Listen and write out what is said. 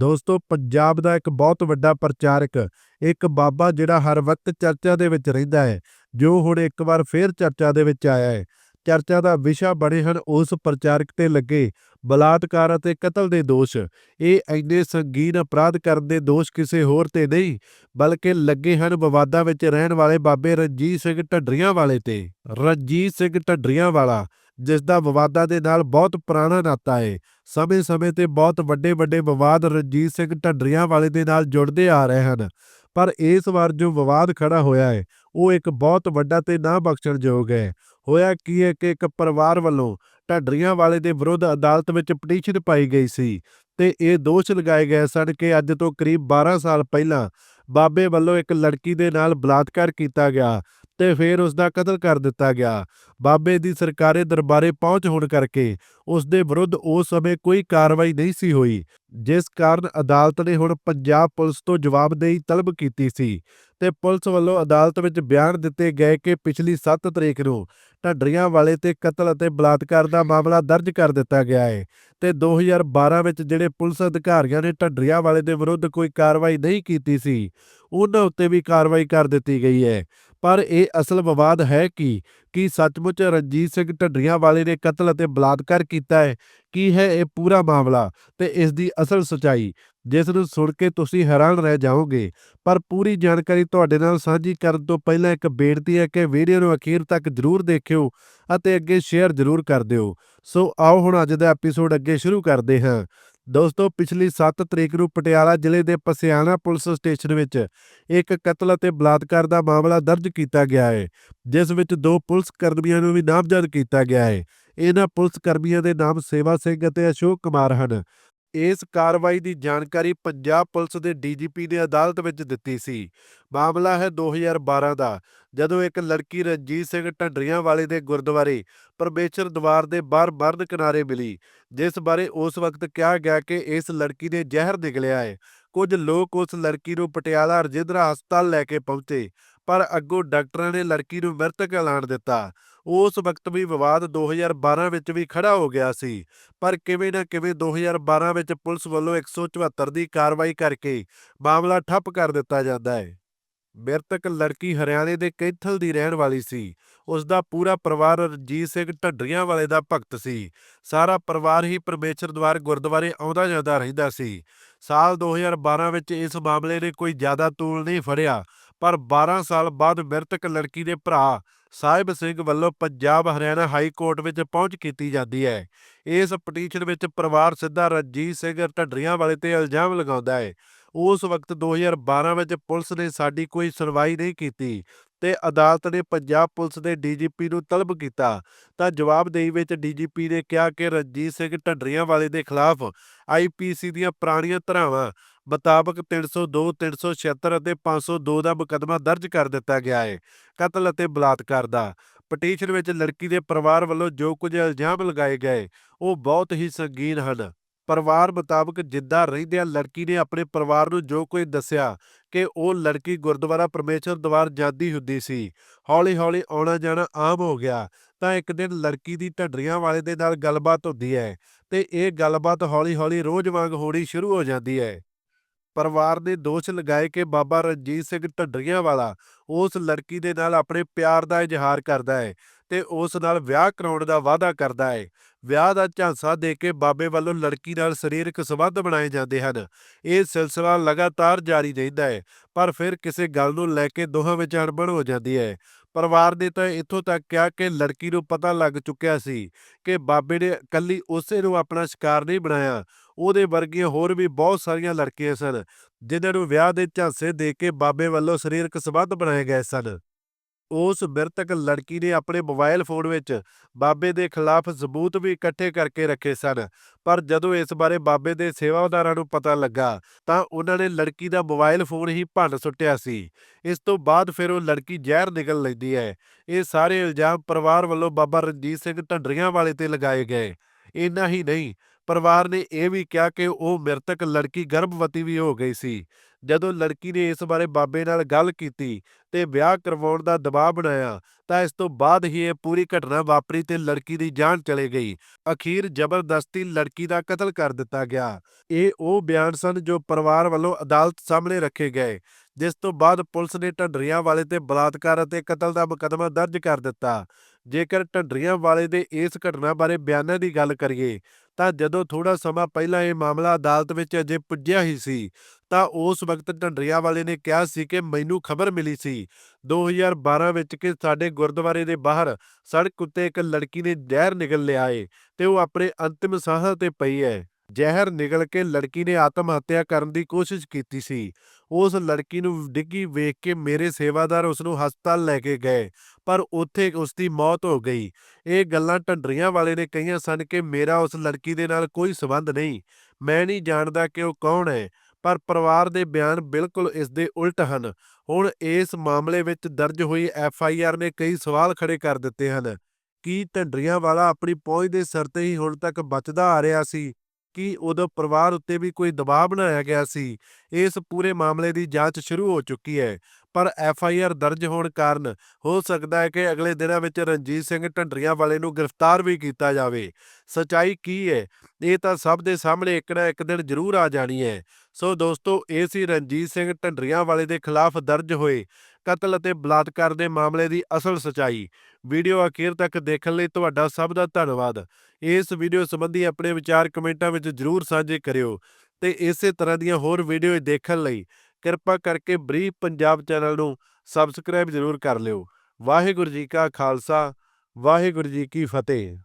ਦੋਸਤੋ, ਪੰਜਾਬ ਦਾ ਇੱਕ ਬਹੁਤ ਵੱਡਾ ਪ੍ਰਚਾਰਕ, ਇੱਕ ਬਾਬਾ ਜਿਹੜਾ ਹਰ ਵਕਤ ਚਰਚਾ ਦੇ ਵਿੱਚ ਰਹਿੰਦਾ ਹੈ, ਜੋ ਹੁਣ ਇੱਕ ਵਾਰ ਫੇਰ ਚਰਚਾ ਦੇ ਵਿੱਚ ਆਇਆ ਹੈ। ਚਰਚਾ ਦਾ ਵਿਸ਼ਾ ਬਣੇ ਹਨ ਉਸ ਪ੍ਰਚਾਰਕ ਤੇ ਲੱਗੇ ਬਲਾਤਕਾਰ ਅਤੇ ਕਤਲ ਦੇ ਦੋਸ਼। ਇਹ ਇੰਨੇ ਸੰਗੀਨ ਅਪਰਾਧ ਕਰਨ ਦੇ ਦੋਸ਼ ਕਿਸੇ ਹੋਰ ਤੇ ਨਹੀਂ, ਬਲਕਿ ਲੱਗੇ ਹਨ ਵਿਵਾਦਾਂ ਵਿੱਚ ਰਹਿਣ ਵਾਲੇ ਬਾਬੇ ਰਣਜੀਤ ਸਿੰਘ ਢੱਡਰੀਆਂ ਵਾਲੇ ਤੇ। ਰਣਜੀਤ ਸਿੰਘ ਢੱਡਰੀਆਂ ਵਾਲਾ ਜਿਸ ਦਾ ਵਿਵਾਦਾਂ ਦੇ ਨਾਲ ਬਹੁਤ ਪੁਰਾਣਾ ਨਾਤਾ ਹੈ ਸਮੇਂ-ਸਮੇਂ ਤੇ ਬਹੁਤ ਵੱਡੇ-ਵੱਡੇ ਵਿਵਾਦ ਰਣਜੀਤ ਸਿੰਘ ਢੱਡਰੀਆਂ ਵਾਲੇ ਦੇ ਨਾਲ ਜੁੜਦੇ ਆ ਰਹੇ ਹਨ। ਪਰ ਇਸ ਵਾਰ ਜੋ ਵਿਵਾਦ ਖੜਾ ਹੋਇਆ ਹੈ ਉਹ ਇੱਕ ਬਹੁਤ ਵੱਡਾ ਤੇ ਨਾ ਬਖਸ਼ਣਯੋਗ ਹੈ ਹੋਇਆ ਕੀ ਹੈ ਕਿ ਇੱਕ ਪਰਿਵਾਰ ਵੱਲੋਂ ਢੱਡਰੀਆਂ ਵਾਲੇ ਦੇ ਵਿਰੁੱਧ ਅਦਾਲਤ ਵਿੱਚ ਪਟੀਸ਼ਨ ਪਾਈ ਗਈ ਸੀ ਤੇ ਇਹ ਦੋਸ਼ ਲਗਾਏ ਗਏ ਸਨ ਕਿ ਅੱਜ ਤੋਂ ਕਰੀਬ 12 ਸਾਲ ਪਹਿਲਾਂ ਬਾਬੇ ਵੱਲੋਂ ਇੱਕ ਲੜਕੀ ਦੇ ਨਾਲ ਬਲਾਤਕਾਰ ਕੀਤਾ ਗਿਆ ਤੇ ਫਿਰ ਉਸ ਦਾ ਕਤਲ ਕਰ ਦਿੱਤਾ ਗਿਆ। ਬਾਬੇ ਦੀ ਸਰਕਾਰੀ ਦਰਬਾਰੇ ਪਹੁੰਚ ਹੋਣ ਕਰਕੇ ਉਸ ਦੇ ਵਿਰੁੱਧ ਉਸ ਸਮੇਂ ਕੋਈ ਕਾਰਵਾਈ ਨਹੀਂ ਸੀ ਹੋਈ, ਜਿਸ ਕਾਰਨ ਅਦਾਲਤ ਨੇ ਹੁਣ ਪੰਜਾਬ ਪੁਲਿਸ ਤੋਂ ਜਵਾਬਦੇਹੀ ਤਲਬ ਕੀਤੀ ਸੀ ਤੇ ਪੁਲਿਸ ਵੱਲੋਂ ਅਦਾਲਤ ਵਿੱਚ ਬਿਆਨ ਦਿੱਤੇ ਗਏ ਕਿ ਪਿਛਲੀ 7 ਤਰੀਕ ਨੂੰ ਢੱਡਰੀਆਂ ਵਾਲੇ ਤੇ ਕਤਲ ਅਤੇ ਬਲਾਤਕਾਰ ਦਾ ਮਾਮਲਾ ਦਰਜ ਕਰ ਦਿੱਤਾ ਗਿਆ ਹੈ ਤੇ 2012 ਵਿੱਚ ਜਿਹੜੇ ਪੁਲਿਸ ਅਧਿਕਾਰੀਆਂ ਨੇ ਢੱਡਰੀਆਂ ਵਾਲੇ ਦੇ ਵਿਰੁੱਧ ਕੋਈ ਕਾਰਵਾਈ ਨਹੀਂ ਕੀਤੀ ਸੀ ਉਹਨਾਂ ਉੱਤੇ ਵੀ ਕਾਰਵਾਈ ਕਰ ਦਿੱਤੀ ਗਈ ਹੈ। ਪਰ ਇਹ ਅਸਲ ਵਿਵਾਦ ਹੈ ਕਿ? ਕੀ ਸੱਚਮੁੱਚ ਰਣਜੀਤ ਸਿੰਘ ਢੱਡਰੀਆਂ ਵਾਲੇ ਨੇ ਕਤਲ ਅਤੇ ਬਲਾਤਕਾਰ ਕੀਤਾ ਹੈ? ਕੀ ਹੈ ਇਹ ਪੂਰਾ ਮਾਮਲਾ? ਤੇ ਇਸ ਦੀ ਅਸਲ ਸਚਾਈ, ਜਿਸ ਨੂੰ ਸੁਣ ਕੇ ਤੁਸੀਂ ਹੈਰਾਨ ਰਹਿ ਜਾਓਗੇ। ਪਰ ਪੂਰੀ ਜਾਣਕਾਰੀ ਤੁਹਾਡੇ ਨਾਲ ਸਾਂਝੀ ਕਰਨ ਤੋਂ ਪਹਿਲਾਂ ਇੱਕ ਬੇਨਤੀ ਹੈ ਕਿ ਵੀਡੀਓ ਨੂੰ ਅਖੀਰ ਤੱਕ ਜ਼ਰੂਰ ਦੇਖਿਓ ਅਤੇ ਅੱਗੇ ਸ਼ੇਅਰ ਜ਼ਰੂਰ ਕਰ ਦਿਓ। ਸੋ ਆਓ ਹੁਣ ਅੱਜ ਦਾ ਐਪੀਸੋਡ ਅੱਗੇ ਸ਼ੁਰੂ ਕਰਦੇ ਹਾਂ। ਦੋਸਤੋ, ਪਿਛਲੀ 7 ਤਰੀਕ ਨੂੰ ਪਟਿਆਲਾ ਜ਼ਿਲ੍ਹੇ ਦੇ ਪਸਿਆਣਾ ਪੁਲਿਸ ਸਟੇਸ਼ਨ ਵਿੱਚ ਇੱਕ ਕਤਲ ਅਤੇ ਬਲਾਤਕਾਰ ਦਾ ਮਾਮਲਾ ਦਰਜ ਕੀਤਾ ਗਿਆ ਹੈ ਜਿਸ ਵਿੱਚ ਦੋ ਪੁਲਿਸ ਕਰਮੀਆਂ ਨੂੰ ਵੀ ਨਾਮਜ਼ਦ ਕੀਤਾ ਗਿਆ ਹੈ ਇਹਨਾਂ ਪੁਲਿਸ ਕਰਮੀਆਂ ਦੇ ਨਾਮ ਸੇਵਾ ਸਿੰਘ ਅਤੇ ਅਸ਼ੋਕ ਕੁਮਾਰ ਹਨ। ਇਸ ਕਾਰਵਾਈ ਦੀ ਜਾਣਕਾਰੀ ਪੰਜਾਬ ਪੁਲਿਸ ਦੇ ਡੀਜੀਪੀ ਨੇ ਅਦਾਲਤ ਵਿੱਚ ਦਿੱਤੀ ਸੀ। ਮਾਮਲਾ ਹੈ 2012 ਦਾ, ਜਦੋਂ ਇੱਕ ਲੜਕੀ ਰਣਜੀਤ ਸਿੰਘ ਢੰਡਰੀਆਂ ਵਾਲੇ ਦੇ ਗੁਰਦੁਆਰੇ ਪਰਮੇਸ਼ਰ ਦਵਾਰ ਦੇ ਬਾਹਰ ਮਰਨ ਕਿਨਾਰੇ ਮਿਲੀ, ਜਿਸ ਬਾਰੇ ਉਸ ਵਕਤ ਕਿਹਾ ਗਿਆ ਕਿ ਇਸ ਲੜਕੀ ਨੇ ਜ਼ਹਿਰ ਨਿਕਲਿਆ ਹੈ। ਕੁਝ ਲੋਕ ਉਸ ਲੜਕੀ ਨੂੰ ਪਟਿਆਲਾ ਰਜਿੰਦਰਾ ਹਸਪਤਾਲ ਲੈ ਕੇ ਪਹੁੰਚੇ। ਪਰ ਅੱਗੋਂ ਡਾਕਟਰਾਂ ਨੇ ਲੜਕੀ ਨੂੰ ਮ੍ਰਿਤਕ ਐਲਾਨ ਦਿੱਤਾ। ਉਸ ਵਕਤ ਵੀ ਵਿਵਾਦ 2012 ਵਿੱਚ ਵੀ ਖੜਾ ਹੋ ਗਿਆ ਸੀ। ਪਰ ਕਿਵੇਂ ਨਾ ਕਿਵੇਂ 2012 ਵਿੱਚ ਪੁਲਿਸ ਵੱਲੋਂ 174 ਦੀ ਕਾਰਵਾਈ ਕਰਕੇ ਮਾਮਲਾ ਠੱਪ ਕਰ ਦਿੱਤਾ ਜਾਂਦਾ ਹੈ। ਮ੍ਰਿਤਕ ਲੜਕੀ ਹਰਿਆਣੇ ਦੇ ਕੈਥਲ ਦੀ ਰਹਿਣ ਵਾਲੀ ਸੀ। ਉਸ ਦਾ ਪੂਰਾ ਪਰਿਵਾਰ ਰਣਜੀਤ ਸਿੰਘ ਢੱਡਰੀਆਂ ਵਾਲੇ ਦਾ ਭਗਤ ਸੀ। ਸਾਰਾ ਪਰਿਵਾਰ ਹੀ ਪਰਮੇਸ਼ਰ ਦਵਾਰ ਗੁਰਦੁਆਰੇ ਆਉਂਦਾ ਜਾਂਦਾ ਰਹਿੰਦਾ ਸੀ। ਸਾਲ 2012 ਵਿੱਚ ਇਸ ਮਾਮਲੇ ਨੇ ਕੋਈ ਜ਼ਿਆਦਾ ਤੂਲ ਨਹੀਂ ਫੜਿਆ। ਪਰ 12 ਸਾਲ ਬਾਅਦ ਮ੍ਰਿਤਕ ਲੜਕੀ ਦੇ ਭਰਾ ਸਾਹਿਬ ਸਿੰਘ ਵੱਲੋਂ ਪੰਜਾਬ ਹਰਿਆਣਾ ਹਾਈ ਕੋਰਟ ਵਿੱਚ ਪਹੁੰਚ ਕੀਤੀ ਜਾਂਦੀ ਹੈ। ਇਸ ਪਟੀਸ਼ਨ ਵਿੱਚ ਪਰਿਵਾਰ ਸਿੱਧਾ ਰਣਜੀਤ ਸਿੰਘ ਢੱਡਰੀਆਂ ਵਾਲੇ ਤੇ ਇਲਜ਼ਾਮ ਲਗਾਉਂਦਾ ਹੈ। ਉਸ ਵਕਤ 2012 ਵਿੱਚ ਪੁਲਿਸ ਨੇ ਸਾਡੀ ਕੋਈ ਸੁਣਵਾਈ ਨਹੀਂ ਕੀਤੀ ਤੇ ਅਦਾਲਤ ਨੇ ਪੰਜਾਬ ਪੁਲਿਸ ਦੇ ਡੀਜੀਪੀ ਨੂੰ ਤਲਬ ਕੀਤਾ ਤਾਂ ਜਵਾਬਦੇਹੀ ਵਿੱਚ ਡੀਜੀਪੀ ਨੇ ਕਿਹਾ ਕਿ ਰਣਜੀਤ ਸਿੰਘ ਢੱਡਰੀਆਂ ਵਾਲੇ ਦੇ ਖਿਲਾਫ ਆਈਪੀਸੀ ਦੀਆਂ ਪੁਰਾਣੀਆਂ ਧਰਾਵਾਂ ਮੁਤਾਬਕ 302 376 ਅਤੇ 502 ਦਾ ਮੁਕੱਦਮਾ ਦਰਜ ਕਰ ਦਿੱਤਾ ਗਿਆ ਹੈ ਕਤਲ ਅਤੇ ਬਲਾਤਕਾਰ ਦਾ। ਪਟੀਸ਼ਨ ਵਿੱਚ ਲੜਕੀ ਦੇ ਪਰਿਵਾਰ ਵੱਲੋਂ ਜੋ ਕੁਝ ਇਲਜ਼ਾਮ ਲਗਾਏ ਗਏ, ਉਹ ਬਹੁਤ ਹੀ ਸੰਗੀਨ ਹਨ। ਪਰਿਵਾਰ ਮੁਤਾਬਕ ਜਿੱਦਾਂ ਰਹਿੰਦਿਆਂ ਲੜਕੀ ਨੇ ਆਪਣੇ ਪਰਿਵਾਰ ਨੂੰ ਜੋ ਕੁਝ ਦੱਸਿਆ ਕਿ ਉਹ ਲੜਕੀ ਗੁਰਦੁਆਰਾ ਪਰਮੇਸ਼ਰ ਦਵਾਰ ਜਾਂਦੀ ਹੁੰਦੀ ਸੀ, ਹੌਲੀ-ਹੌਲੀ ਆਉਣਾ ਜਾਣਾ ਆਮ ਹੋ ਗਿਆ, ਤਾਂ ਇੱਕ ਦਿਨ ਲੜਕੀ ਦੀ ਢੱਡਰੀਆਂ ਵਾਲੇ ਦੇ ਨਾਲ ਗੱਲਬਾਤ ਹੁੰਦੀ ਹੈ ਤੇ ਇਹ ਗੱਲਬਾਤ ਹੌਲੀ-ਹੌਲੀ ਰੋਜ਼ ਵਾਂਗ ਹੋਣੀ ਸ਼ੁਰੂ ਹੋ ਜਾਂਦੀ ਹੈ। ਪਰਿਵਾਰ ਨੇ ਦੋਸ਼ ਲਗਾਏ ਕਿ ਬਾਬਾ ਰਣਜੀਤ ਸਿੰਘ ਢੱਡਰੀਆਂ ਵਾਲਾ ਉਸ ਲੜਕੀ ਦੇ ਨਾਲ ਆਪਣੇ ਪਿਆਰ ਦਾ ਇਜ਼ਹਾਰ ਕਰਦਾ ਹੈ ਤੇ ਉਸ ਨਾਲ ਵਿਆਹ ਕਰਾਉਣ ਦਾ ਵਾਅਦਾ ਕਰਦਾ ਹੈ। ਵਿਆਹ ਦਾ ਝਾਂਸਾ ਦੇ ਕੇ ਬਾਬੇ ਵੱਲੋਂ ਲੜਕੀ ਨਾਲ ਸਰੀਰਕ ਸੰਬੰਧ ਬਣਾਏ ਜਾਂਦੇ ਹਨ। ਇਹ ਸਿਲਸਿਲਾ ਲਗਾਤਾਰ ਜਾਰੀ ਰਹਿੰਦਾ ਹੈ, ਪਰ ਫਿਰ ਕਿਸੇ ਗੱਲ ਨੂੰ ਲੈ ਕੇ ਦੋਹਾਂ ਵਿੱਚ ਅਣਬਣ ਹੋ ਜਾਂਦੀ ਹੈ। ਪਰਿਵਾਰ ਨੇ ਤਾਂ ਇੱਥੋਂ ਤੱਕ ਕਿਹਾ ਕਿ ਲੜਕੀ ਨੂੰ ਪਤਾ ਲੱਗ ਚੁੱਕਿਆ ਸੀ ਕਿ ਬਾਬੇ ਨੇ ਇਕੱਲੀ ਉਸੇ ਨੂੰ ਆਪਣਾ ਸ਼ਿਕਾਰ ਨਹੀਂ ਬਣਾਇਆ ਉਹਦੇ ਵਰਗੀਆਂ ਹੋਰ ਵੀ ਬਹੁਤ ਸਾਰੀਆਂ ਲੜਕੀਆਂ ਸਨ, ਜਿਨ੍ਹਾਂ ਨੂੰ ਵਿਆਹ ਦੇ ਝਾਂਸੇ ਦੇ ਕੇ ਬਾਬੇ ਵੱਲੋਂ ਸਰੀਰਕ ਸੰਬੰਧ ਬਣਾਏ ਗਏ ਸਨ। ਉਸ ਮ੍ਰਿਤਕ ਲੜਕੀ ਨੇ ਆਪਣੇ ਮੋਬਾਈਲ ਫੋਨ ਵਿੱਚ ਬਾਬੇ ਦੇ ਖਿਲਾਫ ਸਬੂਤ ਵੀ ਇਕੱਠੇ ਕਰਕੇ ਰੱਖੇ ਸਨ, ਪਰ ਜਦੋਂ ਇਸ ਬਾਰੇ ਬਾਬੇ ਦੇ ਸੇਵਾਦਾਰਾਂ ਨੂੰ ਪਤਾ ਲੱਗਾ, ਤਾਂ ਉਹਨਾਂ ਨੇ ਲੜਕੀ ਦਾ ਮੋਬਾਈਲ ਫੋਨ ਹੀ ਭੰਨ ਸੁੱਟਿਆ ਸੀ। ਇਸ ਤੋਂ ਬਾਅਦ ਫਿਰ ਉਹ ਲੜਕੀ ਜ਼ਹਿਰ ਨਿਕਲ ਲੈਂਦੀ ਹੈ। ਇਹ ਸਾਰੇ ਇਲਜ਼ਾਮ ਪਰਿਵਾਰ ਵੱਲੋਂ ਬਾਬਾ ਰਣਜੀਤ ਸਿੰਘ ਢੰਡਰੀਆਂ ਵਾਲੇ ਤੇ ਲਗਾਏ ਗਏ। ਇੰਨਾ ਹੀ ਨਹੀਂ ਪਰਿਵਾਰ ਨੇ ਇਹ ਵੀ ਕਿਹਾ ਕਿ ਉਹ ਮ੍ਰਿਤਕ ਲੜਕੀ ਗਰਭਵਤੀ ਵੀ ਹੋ ਗਈ ਸੀ। ਜਦੋਂ ਲੜਕੀ ਨੇ ਇਸ ਬਾਰੇ ਬਾਬੇ ਨਾਲ ਗੱਲ ਕੀਤੀ ਤੇ ਵਿਆਹ ਕਰਵਾਉਣ ਦਾ ਦਬਾਅ ਬਣਾਇਆ ਤਾਂ ਇਸ ਤੋਂ ਬਾਅਦ ਹੀ ਇਹ ਪੂਰੀ ਘਟਨਾ ਵਾਪਰੀ ਤੇ ਲੜਕੀ ਦੀ ਜਾਨ ਚਲੇ ਗਈ। ਅਖੀਰ ਜ਼ਬਰਦਸਤੀ ਲੜਕੀ ਦਾ ਕਤਲ ਕਰ ਦਿੱਤਾ ਗਿਆ। ਇਹ ਉਹ ਬਿਆਨ ਸਨ ਜੋ ਪਰਿਵਾਰ ਵੱਲੋਂ ਅਦਾਲਤ ਸਾਹਮਣੇ ਰੱਖੇ ਗਏ, ਜਿਸ ਤੋਂ ਬਾਅਦ ਪੁਲਿਸ ਨੇ ਢੰਡਰੀਆਂ ਵਾਲੇ ਤੇ ਬਲਾਤਕਾਰ ਅਤੇ ਕਤਲ ਦਾ ਮੁਕੱਦਮਾ ਦਰਜ ਕਰ ਦਿੱਤਾ। ਜੇਕਰ ਢੰਡਰੀਆਂ ਵਾਲੇ ਦੇ ਇਸ ਘਟਨਾ ਬਾਰੇ ਬਿਆਨਾਂ ਦੀ ਗੱਲ ਕਰੀਏ, ਤਾਂ ਜਦੋਂ ਥੋੜਾ ਸਮਾਂ ਪਹਿਲਾਂ ਇਹ ਮਾਮਲਾ ਅਦਾਲਤ ਵਿੱਚ ਅਜੇ ਪੁੱਜਿਆ ਹੀ ਸੀ, ਤਾਂ ਉਸ ਵਕਤ ਢੰਡਰੀਆਂ ਵਾਲੇ ਨੇ ਕਿਹਾ ਸੀ ਕਿ ਮੈਨੂੰ ਖਬਰ ਮਿਲੀ ਸੀ 2012 ਵਿੱਚ ਕਿ ਸਾਡੇ ਗੁਰਦੁਆਰੇ ਦੇ ਬਾਹਰ ਸੜਕ ਉੱਤੇ ਇੱਕ ਲੜਕੀ ਨੇ ਜ਼ਹਿਰ ਨਿਗਲ ਲਿਆ ਏ ਤੇ ਉਹ ਆਪਣੇ ਅੰਤਿਮ ਸਾਹਾਂ ਤੇ ਪਈ ਹੈ। ਜ਼ਹਿਰ ਨਿਗਲ ਕੇ ਲੜਕੀ ਨੇ ਆਤਮ ਹੱਤਿਆ ਕਰਨ ਦੀ ਕੋਸ਼ਿਸ਼ ਕੀਤੀ ਸੀ। ਉਸ ਲੜਕੀ ਨੂੰ ਡਿੱਗੀ ਵੇਖ ਕੇ ਮੇਰੇ ਸੇਵਾਦਾਰ ਉਸ ਨੂੰ ਹਸਪਤਾਲ ਲੈ ਕੇ ਗਏ, ਪਰ ਉੱਥੇ ਉਸ ਦੀ ਮੌਤ ਹੋ ਗਈ। ਇਹ ਗੱਲਾਂ ਢੰਡਰੀਆਂ ਵਾਲੇ ਨੇ ਕਹੀਆਂ ਸਨ ਕਿ ਮੇਰਾ ਉਸ ਲੜਕੀ ਦੇ ਨਾਲ ਕੋਈ ਸਬੰਧ ਨਹੀਂ। ਮੈਂ ਨਹੀਂ ਜਾਣਦਾ ਕਿ ਉਹ ਕੌਣ ਹੈ, ਪਰ ਪਰਿਵਾਰ ਦੇ ਬਿਆਨ ਬਿਲਕੁਲ ਇਸ ਦੇ ਉਲਟ ਹਨ। ਹੁਣ ਇਸ ਮਾਮਲੇ ਵਿੱਚ ਦਰਜ ਹੋਈ ਐਫ ਆਈ ਆਰ ਨੇ ਕਈ ਸਵਾਲ ਖੜੇ ਕਰ ਦਿੱਤੇ ਹਨ। ਕੀ ਢੰਡਰੀਆਂ ਵਾਲਾ ਆਪਣੀ ਪਹੁੰਚ ਦੇ ਸਿਰ ਤੇ ਹੀ ਹੁਣ ਤੱਕ ਬਚਦਾ ਆ ਰਿਹਾ ਸੀ? ਕੀ ਉਦੋਂ ਪਰਿਵਾਰ ਉੱਤੇ ਵੀ ਕੋਈ ਦਬਾਅ ਬਣਾਇਆ ਗਿਆ ਸੀ, ਇਸ ਪੂਰੇ ਮਾਮਲੇ ਦੀ ਜਾਂਚ ਸ਼ੁਰੂ ਹੋ ਚੁੱਕੀ ਹੈ। ਪਰ ਐਫ ਆਈ ਆਰ ਦਰਜ ਹੋਣ ਕਾਰਨ ਹੋ ਸਕਦਾ ਹੈ ਕਿ ਅਗਲੇ ਦਿਨਾਂ ਵਿੱਚ ਰਣਜੀਤ ਸਿੰਘ ਢੰਡਰੀਆਂ ਵਾਲੇ ਨੂੰ ਗ੍ਰਿਫਤਾਰ ਵੀ ਕੀਤਾ ਜਾਵੇ। ਸਚਾਈ ਕੀ ਹੈ? ਇਹ ਤਾਂ ਸਭ ਦੇ ਸਾਹਮਣੇ ਇੱਕ ਨਾ ਇੱਕ ਦਿਨ ਜ਼ਰੂਰ ਆ ਜਾਣੀ ਹੈ। ਸੋ ਦੋਸਤੋ, ਇਹ ਸੀ ਰਣਜੀਤ ਸਿੰਘ ਢੰਡਰੀਆਂ ਵਾਲੇ ਦੇ ਖਿਲਾਫ ਦਰਜ ਹੋਏ ਕਤਲ ਅਤੇ ਬਲਾਤਕਾਰ ਦੇ ਮਾਮਲੇ ਦੀ ਅਸਲ ਸਚਾਈ। ਵੀਡੀਓ ਅਖੀਰ ਤੱਕ ਦੇਖਣ ਲਈ ਤੁਹਾਡਾ ਸਭ ਦਾ ਧੰਨਵਾਦ। ਇਸ ਵੀਡੀਓ ਸੰਬੰਧੀ ਆਪਣੇ ਵਿਚਾਰ ਕਮੈਂਟਾਂ ਵਿੱਚ ਜਰੂਰ ਸਾਂਝੇ ਕਰਿਓ ਤੇ ਇਸੇ ਤਰ੍ਹਾਂ ਦੀਆਂ ਹੋਰ ਵੀਡੀਓ ਦੇਖਣ ਲਈ ਕਿਰਪਾ ਕਰਕੇ ਬਰੀਫ ਪੰਜਾਬ ਚੈਨਲ ਨੂੰ ਸਬਸਕ੍ਰਾਈਬ ਜ਼ਰੂਰ ਕਰ ਲਿਓ। ਵਾਹਿਗੁਰੂ ਜੀ ਕਾ ਖਾਲਸਾ, ਵਾਹਿਗੁਰੂ ਜੀ ਕੀ ਫਤਿਹ।